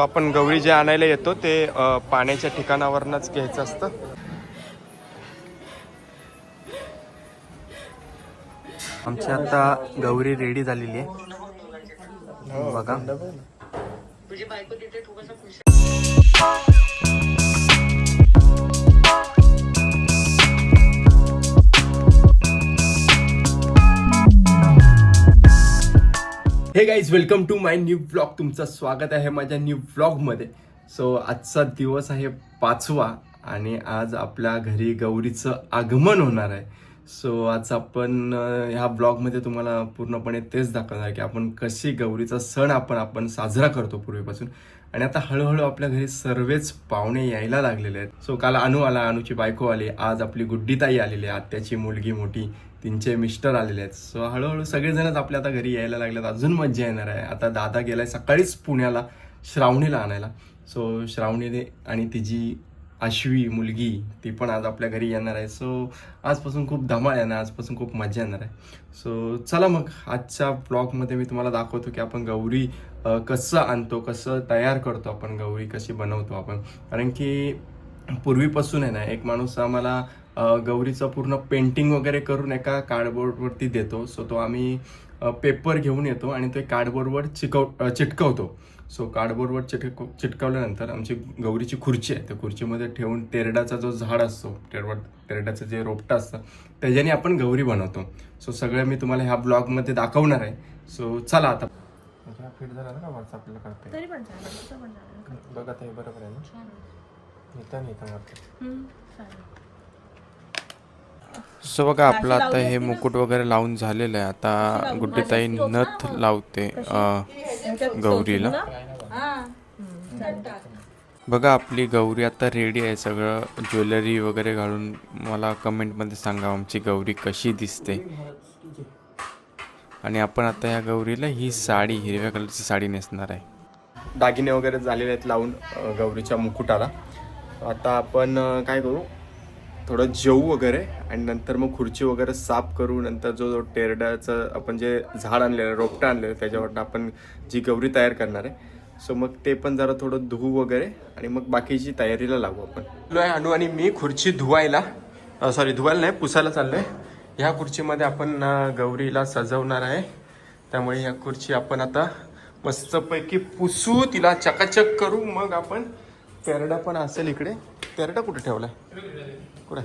आपण गौरी जे आणायला येतो ते पाण्याच्या ठिकाणावरनच घ्यायचं असतं. आमची आता गौरी रेडी झालेली आहे. बघा. Hey guys welcome to my new blog तुमचं स्वागत आहे माझ्या न्यू ब्लॉगमध्ये सो आजचा दिवस आहे पाचवा आणि आज आपल्या घरी गौरीचं आगमन होणार आहे. सो आज आपण ह्या ब्लॉगमध्ये तुम्हाला पूर्णपणे तेच दाखवणार की आपण कशी गौरीचा सण आपण आपण साजरा करतो पूर्वीपासून. आणि आता हळूहळू आपल्या घरी सर्वच पाहुणे यायला लागलेले आहेत. सो काल अनु आला अनुची बायको आली आज आपली गुड्डीताई आलेली आहे आत्याची मुलगी मोठी. तिचे मिस्टर आलेले आहेत. सो हळूहळू सगळेजणच आपल्या आता घरी यायला लागलेत. अजून मज्जा येणार आहे. आता दादा गेला आहे सकाळीच पुण्याला श्रावणीला आणायला. सो श्रावणीने आणि तिची आश्वी मुलगी ती पण आज आपल्या घरी येणार आहे. सो आजपासून खूप धमाळ येणार आजपासून खूप मजा येणार आहे. सो चला मग आजच्या ब्लॉगमध्ये मी तुम्हाला दाखवतो की आपण गौरी कसं आणतो कसं तयार करतो आपण गौरी कशी बनवतो आपण. कारण की पूर्वीपासून आहे ना एक माणूस आम्हाला गौरीचं पूर्ण पेंटिंग वगैरे करून एका कार्डबोर्डवरती देतो. सो तो आम्ही पेपर घेऊन येतो आणि ते कार्डबोर्डवर चिकव चिटकवतो. सो कार्डबोर्डवर चिटक चिटकवल्यानंतर आमची गौरीची खुर्ची आहे. त्या खुर्चीमध्ये ठेवून तेरडाचा जो झाड असतो तेरवड तेरड्याचं जे रोपटं असतं त्याच्याने आपण गौरी बनवतो. सो सगळं मी तुम्हाला ह्या ब्लॉगमध्ये दाखवणार आहे. सो चला आता. फिट झाला ना करते. तरी पण बघा ते बरोबर आहे ना? नाही इथं वरती. सो बघा आपलं आता हे मुकुट वगैरे लावून झालेलं आहे. आता गुड्डीताई नथ लावते गौरीला. हा. बघा आपली गौरी आता रेडी आहे. सगळं ज्वेलरी वगैरे घालून मला कमेंटमध्ये सांगा आमची गौरी कशी दिसते. आणि आपण आता या गौरीला ही साडी हिरव्या कलरची साडी नेसणार आहे. दागिने वगैरे झालेले आहेत लावून गौरीच्या मुकुटाला. आता आपण काय करू? थोडं जेवू वगैरे आणि नंतर मग खुर्ची वगैरे साफ करू नंतर जो जो टेरड्याचं आपण जे झाड आणलेलं रोपटं आणलेलं त्याच्यावरनं आपण जी गौरी तयार करणार आहे. सो मग ते पण जरा थोडं धुवू वगैरे आणि मग बाकीची तयारीला लागू आपण. चाललो आहे अनु आणि मी खुर्ची धुवायला. सॉरी धुवायला नाही पुसायला चाललोय. ह्या खुर्चीमध्ये आपण गौरीला सजवणार आहे. त्यामुळे ह्या खुर्ची आपण आता मस्तपैकी पुसू तिला चकाचक करू मग आपण तेरडा पण असेल इकडे. तेरडा कुठे ठेवला कुठे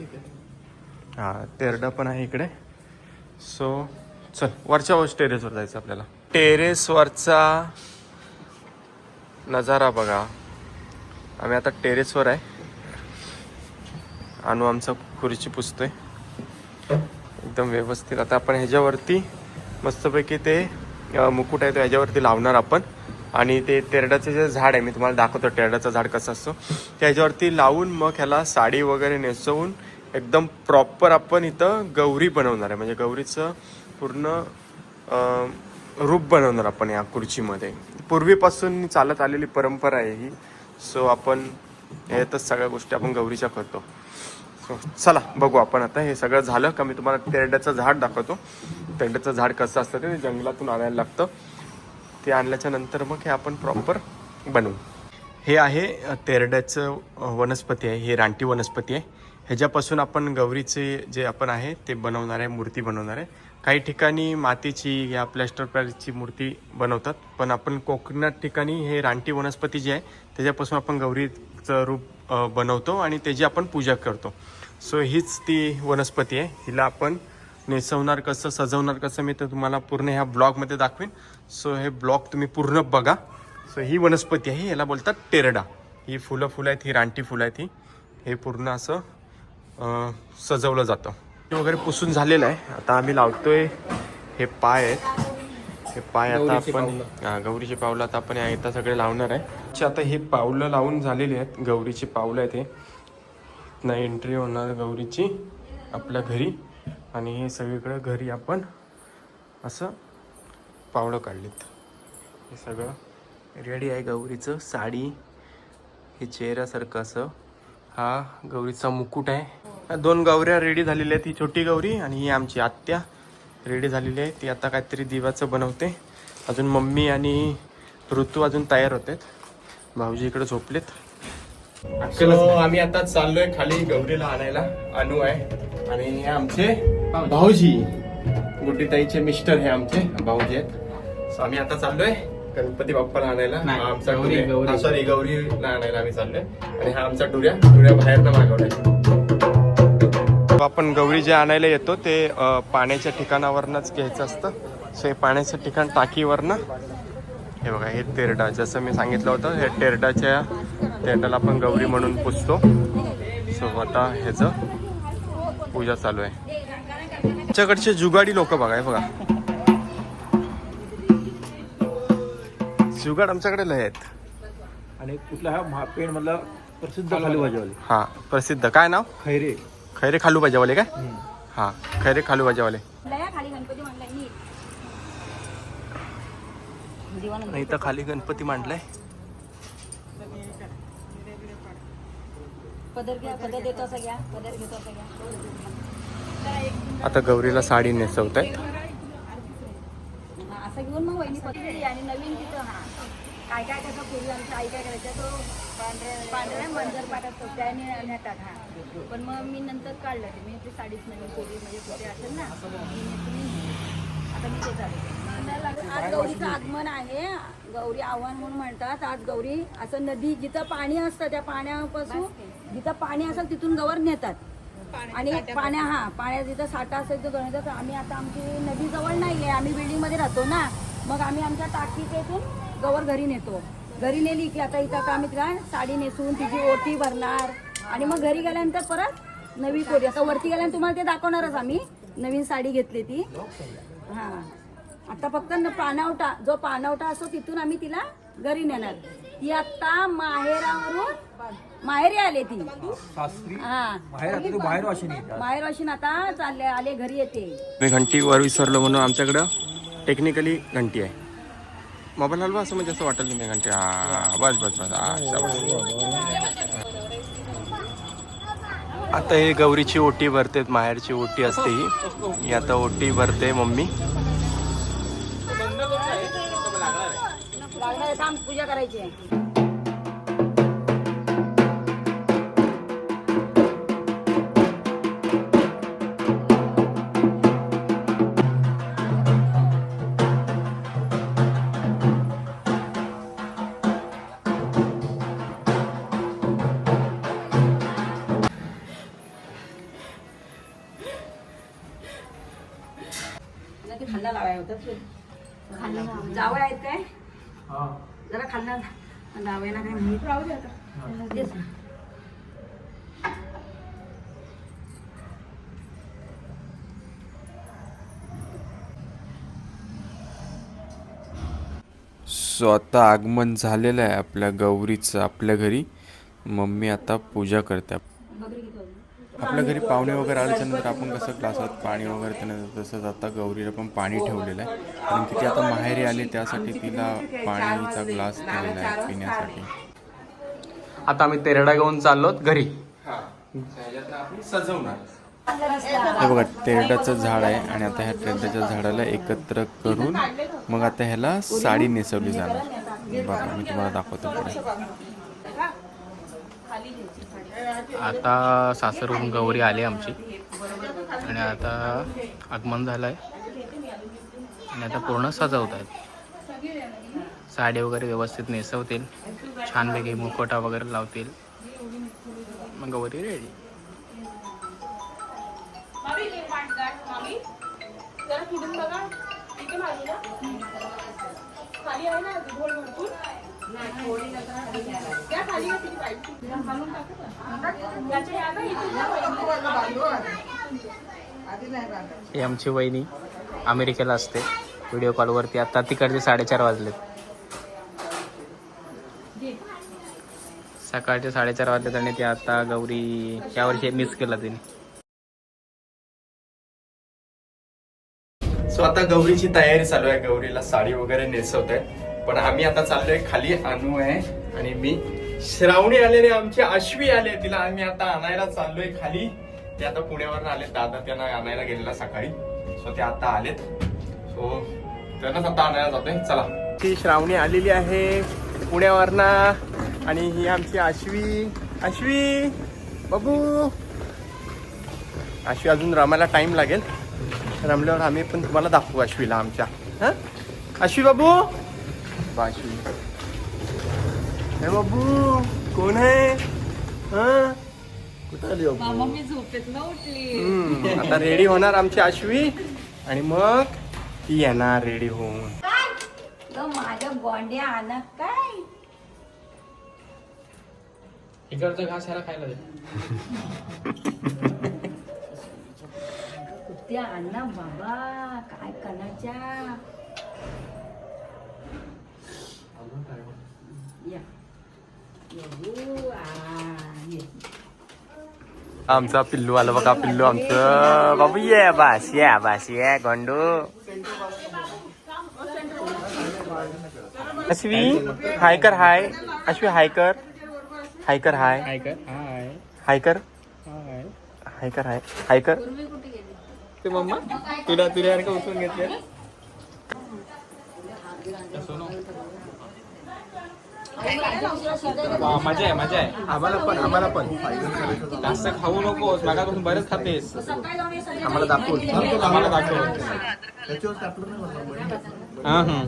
हा तेरडा पण आहे इकडे. सो चल वरच्या वर टेरेसवर जायचं आपल्याला. टेरेसवरचा नजारा बघा. आम्ही आता टेरेसवर आहे. आणू आमचा खुर्ची पुसतोय. एकदम व्यवस्थित. आता आपण ह्याच्यावरती मस्तपैकी ते मुकुट आहे तो ह्याच्यावरती लावणार आपण. आणि ते तेरड्याचं जे झाड आहे मी तुम्हाला दाखवतो टेरड्याचं झाड कसं असतो. ते लावून मग ह्याला साडी वगैरे नेसवून एकदम प्रॉपर आपण इथं गौरी बनवणार आहे. म्हणजे गौरीचं पूर्ण रूप बनवणार आपण या खुर्चीमध्ये. पूर्वीपासून चालत आलेली परंपरा आहे ही. सो आपण ह्यातच सगळ्या गोष्टी आपण गौरीच्या करतो. सो चला बघू आपण आता. हे सगळं झालं का? मी तुम्हाला तेरड्याचं झाड दाखवतो. तेरड्याचं झाड कसं असतं ते जंगलातून आणायला लागतं. ते आणल्याच्या नंतर मग हे आपण प्रॉपर बनवू. हे आहे तेरड्याचं वनस्पती आहे. हे रानटी वनस्पती आहे. ह्याच्यापासून आपण गौरीचे जे आपण आहे ते बनवणार आहे मूर्ती बनवणार आहे. काही ठिकाणी मातीची या प्लॅस्टर पॅरिसची मूर्ती बनवतात पण आपण कोकणात ठिकाणी हे रानटी वनस्पती जी आहे त्याच्यापासून आपण गौरीचं रूप बनवतो आणि त्याची आपण पूजा करतो. सो हीच ती वनस्पती आहे. हिला आपण नेसवणार कसं सजवणार कसं मी तर तुम्हाला पूर्ण ह्या ब्लॉगमध्ये दाखवीन. सो हे ब्लॉग तुम्ही पूर्ण बघा. सो ही वनस्पती आहे याला बोलतात टेरडा. ही फुलं फुलं आहेत ही रानटी फुलं आहेत ही. हे पूर्ण असं सजवलं जातं. हे वगैरे पुसून झालेलं आहे. आता आम्ही लावतोय हे पाय आहेत. हे पाय आता आपण हा, गौरीची पावलं आता आपण इथं सगळे लावणार आहे. अच्छा, आता हे पावलं लावून झालेली आहेत. गौरीची पावलं आहेत हे. ना एंट्री होणार गौरीची आपल्या घरी. आणि हे सगळीकडे घरी आपण असं पावलं काढलीत. हे सगळं रेडी आहे गौरीचं. साडी हे चेहऱ्यासारखं असं. हा गौरीचा मुकुट आहे. दोन गौऱ्या रेडी झालेल्या आहेत. ही छोटी गौरी आणि ही आमची आत्या रेडी झालेली आहे. ती आता काहीतरी दिवाचं बनवते. अजून मम्मी आणि ऋतू अजून तयार होते भाऊजी इकडे झोपलेत. So, आम्ही आता चाललोय खाली गौरीला आणायला. अनु आहे. आणि हे आमचे भाऊजी. गुड्डीताईचे मिस्टर हे आमचे. भाऊजी आहेत. आम्ही आता चाललोय. गणपती बाप्पाला आणायला. हा आमचा गौरी, सॉरी गौरीला आणायला आम्ही चाललोय. आणि हा आमचा डुऱ्या डुऱ्या बाहेर ना मागवलाय. आपण गौरी जे आणायला येतो ते पाण्याच्या ठिकाणावरनच घ्यायचं असतं. सो हे पाण्याचं ठिकाण टाकीवरनं. हे बघा हे तेरडा. जसं मी सांगितलं होतं हे तेरडाच्या तेरडाला आपण गौरी म्हणून पुजतो. सो आता ह्याचं पूजा चालू आहे. आमच्याकडचे जुगाडी लोक बघा हे बघा. जुगाड आमच्याकडे लय आहेत. आणि कुठला हा पेण मधला प्रसिद्ध खाली भाजीवाले हा प्रसिद्ध. काय नाव? खैरे. खैरे खालू भाज्यावाले काय हा खैरे खालू भाज्यावाले खाली गणपती म्हणलाय नीट. आणि इथं खाली गणपती मांडलाय. पदर घ्या पदर देतो सगळ्या पदर घेतो सगळ्या आता गौरीला साडी नेसवत आहेत हा, असं घेऊन मग वहिनी आणि नवीन तिथं हा. काय काय कसं पूर्वी आमच्या आई काय करायच्या तो पांढऱ्या पांढऱ्या मंजर पाठत तो त्याने नेतात हा. पण मग मी नंतर काढलं ते मी ती साडीच नवीन केली म्हणजे कुठे असेल ना मी नेसली नाही. आता मी ते चालू आज गौरीचं आगमन आहे. गौरी आव्हान म्हणून म्हणतात आज गौरी असं नदी जिथं पाणी असतं त्या पाण्यापासून जिथं पाणी असेल तिथून गवर नेतात. आणि पाण्या हा पाण्यात जिथं साठा असेल तो गणितात आम्ही आता आमची नदी जवळ नाहीये आम्ही बिल्डिंगमध्ये राहतो ना. मग आम्ही आमच्या टाकीतून गवर घरी नेतो. घरी नेली की आता इथं आता आम्ही तिला साडी नेसून तिची ओटी भरणार. आणि मग घरी गेल्यानंतर परत नवी कोरी आता वरती गेल्यानंतर तुम्हाला ते दाखवणारच आम्ही. नवीन साडी घेतली ती. हा. आता फक्त पाणवटा जो पाणवटा असतो तिथून आम्ही तिला घरी नेणार. ती आता माहेरावरून माहेरी आले ती. हा. बाहेर आता तू बाहेर वाशिनी येतात बाहेर वाशीन आता चालले आले घरी येते. मी घंटी वर विसरलो म्हणून आमच्याकडं टेक्निकली घंटी आहे. मोबाईल हलवा असं म्हणजे असं वाटलं नाही घंटे. हा बस बस बस. आता हे गौरीची ओटी भरते माहेरची ओटी असते ही. ही आता ओटी भरते मम्मी. पूजा करायची ते? खाल्ला लावाय होता जावं आहेत काय? जरा खाल्ला लावायला काय माहीत राहू दे आता तेच. सो आता आगमन झालेलं आहे आपल्या गौरीचं आपल्या घरी. मम्मी आता पूजा करते? आपल्या घरी पाहुणे वगैरे आल्याच्यानंतर आपण कसं ग्लासात पाणी वगैरे त्यांना तसंच आता गौरीला पण पाणी ठेवलेलं आहे. कारण की ती आता माहेरी आली त्यासाठी तिला पाणीचा ग्लास दिलेला आहे पिण्यासाठी. आता आम्ही तेरडा घेऊन चाललो घरी. सजवणार हे बघा तेरड्याचं झाड आहे आणि आता ह्या तेरड्याच्या झाडाला एकत्र करून मग आता ह्याला साडी नेसवली जाणार. बघा मी तुम्हाला दाखवतो पुढे. आता सासरहून गौरी आली आमची. आणि आता आगमन झालं आहे आणि आता पूर्ण सजवत आहेत साडी वगैरे व्यवस्थित नेसवतील. छानपैकी मुखवटा वगैरे लावतील. मग गौरी रेडी ही आमची वहिनी अमेरिकेला असते. व्हिडिओ कॉलवरती. आता तिकडचे साडेचार वाजलेत. सकाळचे साडेचार वाजलेत आणि ते आता गौरी यावर्षी मिस केला तिने. सो आता गौरीची तयारी चालू आहे. गौरीला साडी वगैरे नेसवत आहे पण आम्ही आता चाललोय खाली अनु आहे आणि मी. श्रावणी आलेले आमची अश्वी आले तिला आम्ही आता आणायला चाललोय खाली. ते आता पुण्यावर आले दादा त्यांना आणायला गेलेला सकाळी. सो ते आता आलेत. सो त्यांनाच आता आणायला जातोय. चला. ती श्रावणी आलेली आहे पुण्यावरनं आणि ही आमची आश्वी आश्वी बाबू! आश्वी अजून रमायला टाइम लागेल. रमल्यावर आम्ही पण तुम्हाला दाखवू आश्वीला आमच्या. हां? आश्वी बाबू! हे बाबू कोण आहे? हां? कुठं आली बाबू? मी झोपेत न उठली हम्म, आता रेडी होणार आमची आश्वी. आणि मग ती येणार रेडी होऊन. माझ्या गोंड्या आणत काय? इकडचा घास ह्याला खायला दे. अण्णा बाबा? काय कणाच्या या आ. आमचा पिल्लू आला बघा पिल्लू आमचं बाबू ये बस ये बस ये गोंडू अश्वी हाय कर हाय अश्वी हाय कर हाय कर हाय हाय कर हाय हाय कर हाय हाय कर हाय हाय कर ते मम्मा तुला उचलून घेतले मजा आहे मजा आहे. आम्हाला पण आम्हाला पण. जास्त खाऊ नकोस मागापासून बरेच खातेस. आम्हाला दाखवून. आम्हाला दाखव हा हा.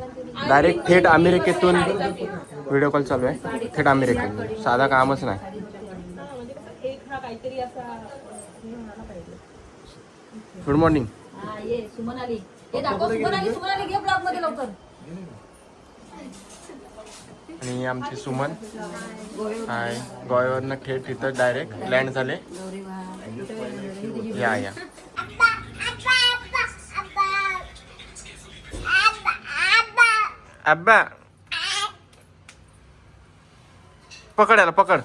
डायरेक्ट थेट अमेरिकेतून व्हिडिओ कॉल चालू आहे. थेट अमेरिकेतून. साधा कामच नाही. गुड मॉर्निंग सुमन आली. सुमन आली सुमन आली घे ब्लॉगमध्ये लवकर. आणि आमची सुमन. हाय. गोव्यावरनं थेट तिथं डायरेक्ट लँड झाले. या या. अब्बा पकड याला पकड.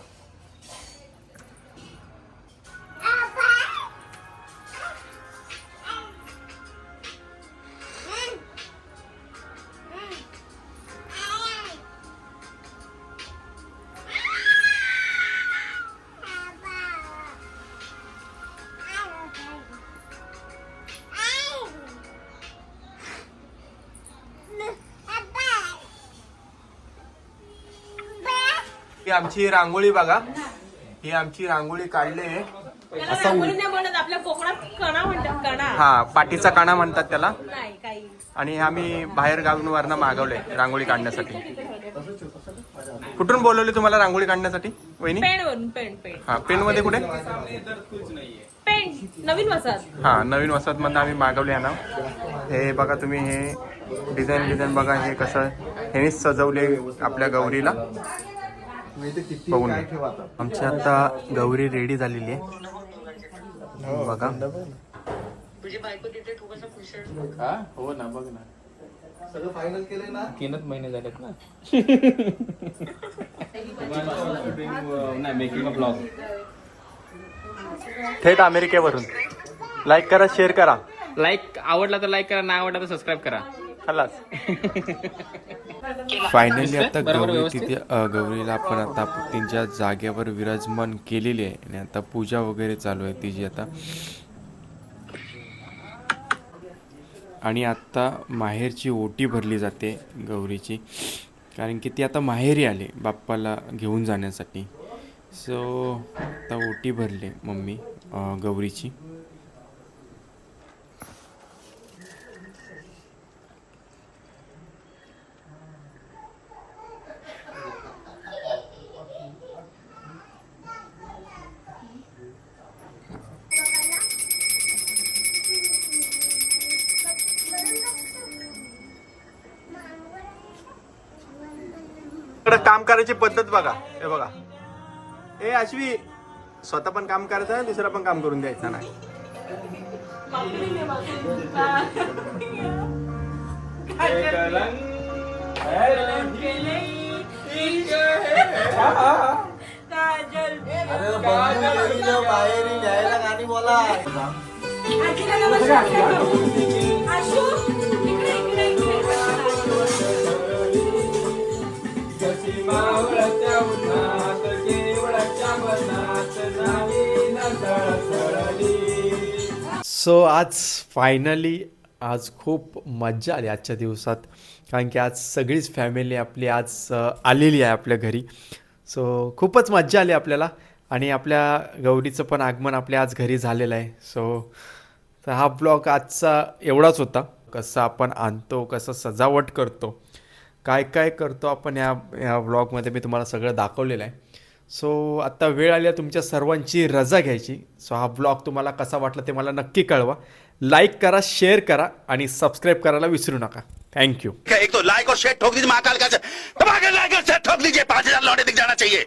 ही आमची रांगोळी बघा. ही आमची रांगोळी काढली आहे. कणा कणा. हा पाठीचा काना म्हणतात त्याला. आणि आम्ही बाहेर गावांवरनं मागवलंय रांगोळी काढण्यासाठी. कुठून बोलवले तुम्हाला रांगोळी काढण्यासाठी वहिनी? पेन वरून पेन पेन हा पेन मध्ये कुठे? पेन नवीन वसाहत. हा नवीन वसाहत मधनं आम्ही मागवले ना हे बघा तुम्ही हे डिझाईन डिझाईन बघा हे कसं ह्याने सजवले आपल्या गौरीला. बघून घ्या. आमची आता गौरी रेडी झालेली आहे. बघा. हा? हो ना बघ ना. सगळं फायनल केलंय ना? तीनच महिने झालेत ना. नाही मेकिंग अ ब्लॉग थेट अमेरिकेवरून. लाईक करा शेअर करा. लाईक आवडला तर लाईक करा नाही आवडला तर सबस्क्राईब करा. खलास. फायनली आता गौरी? तिथे गौरीला आपण आता त्यांच्या जागेवर विराजमान केलेली आहे. आणि आता पूजा वगैरे चालू आहे तिची आता. आणि आता माहेरची ओटी भरली जाते गौरीची. कारण की ती आता माहेरी आले बाप्पाला घेऊन जाण्यासाठी. सो आता ओटी भरली मम्मी अ, गौरीची. काम करायची पद्धत बघा. हे बघा. ए अश्वी स्वतः पण काम करायचं आहे दुसरं पण काम करून द्यायचं नाही. सो आज फायनली आज खूप मज्जा आली आजच्या दिवसात. कारण की आज सगळीच फॅमिली आपली आज आलेली आहे आपल्या घरी. सो खूपच मज्जा आली आपल्याला. आणि आपल्या गौरीचं पण आगमन आपल्या आज घरी झालेलं आहे. सो तर हा ब्लॉग आजचा एवढाच होता. कसं आपण आणतो कसं सजावट करतो काय काय करतो आपण या या ब्लॉगमध्ये मी तुम्हाला सगळं दाखवलेलं आहे. सो आत्ता वेळ आली तुमच्या सर्वांची रजा घ्यायची. सो हा ब्लॉग तुम्हाला कसा वाटला ते मला नक्की कळवा. लाईक करा शेअर करा आणि सबस्क्राईब करायला विसरू नका. थँक्यू एक तो लाइक और शेयर ठोक दीजिए महाकाल का से. लाइक और शेयर ठोक दीजिए. पांच हजार लौटे दिख जाना चाहिए.